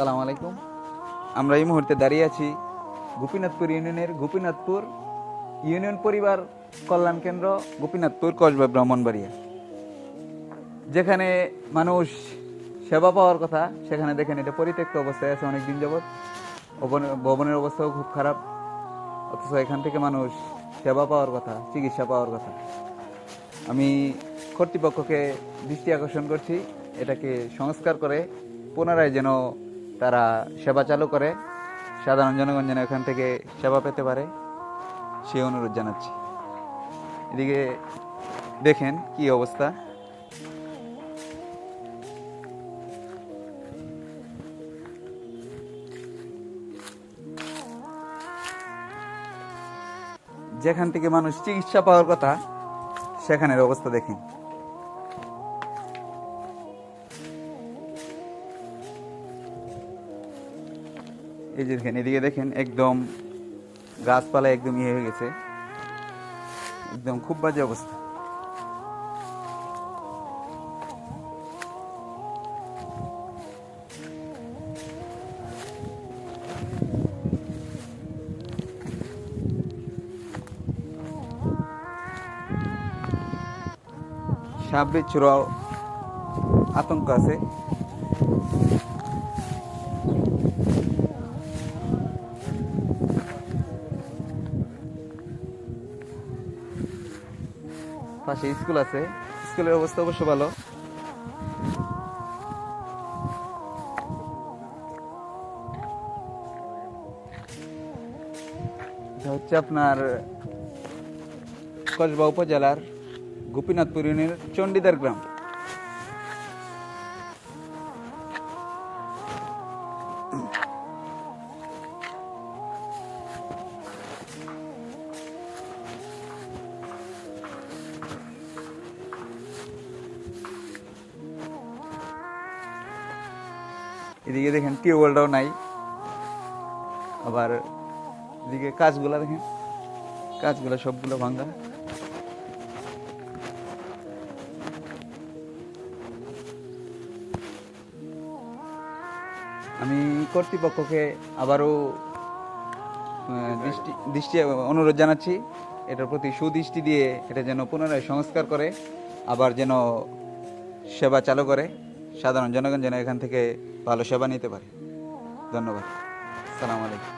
সালাম আলাইকুম। আমরা এই মুহূর্তে দাঁড়িয়ে আছি গোপীনাথপুর ইউনিয়নের গোপীনাথপুর ইউনিয়ন পরিবার কল্যাণ কেন্দ্র গোপীনাথপুর কসবা ব্রাহ্মণবাড়িয়া। যেখানে মানুষ সেবা পাওয়ার কথা, সেখানে দেখেন এটা পরিত্যক্ত অবস্থায় আছে অনেক দিন যাবৎ। ভবন- ভবনের অবস্থাও খুব খারাপ। অথচ এখান থেকে মানুষ সেবা পাওয়ার কথা, চিকিৎসা পাওয়ার কথা। আমি কর্তৃপক্ষকে দৃষ্টি আকর্ষণ করছি, এটাকে সংস্কার করে পুনরায় যেন তারা সেবা চালু করে। সাধারণ জনগণ যেন এখান থেকে সেবা পেতে পারে, সে অনুরোধ জানাচ্ছি। এদিকে দেখেন কি অবস্থা। যেখান থেকে মানুষ চিকিৎসা পাওয়ার কথা, সেখানের অবস্থা দেখেন। এই যে দেখেন, এদিকে দেখেন একদম গাছপালা একদম ইয়ে হয়ে গেছে। একদম খুব বাজে অবস্থা। সাপ বিচ্ছুর আতঙ্ক আছে। পাশে স্কুল আছে। স্কুলের অবস্থা অবশ্য ভালো। হচ্ছে আপনার কসবা উপজেলার গোপীনাথপুর ইউনিয়নের চণ্ডীদার গ্রাম। এদিকে দেখেন টিউবওয়েলটাও নাই। আবার এদিকে কাজগুলা দেখেন কাজগুলা সবগুলো ভাঙ্গা আমি কর্তৃপক্ষকে আবারও দৃষ্টি দৃষ্টি, অনুরোধ জানাচ্ছি, এটার প্রতি সুদৃষ্টি দিয়ে এটা যেন পুনরায় সংস্কার করে, আবার যেন সেবা চালু করে। সাধারণ জনগণ যেন এখান থেকে ভালো সেবা নিতে পারে। ধন্যবাদ। সালাম আলাইকুম।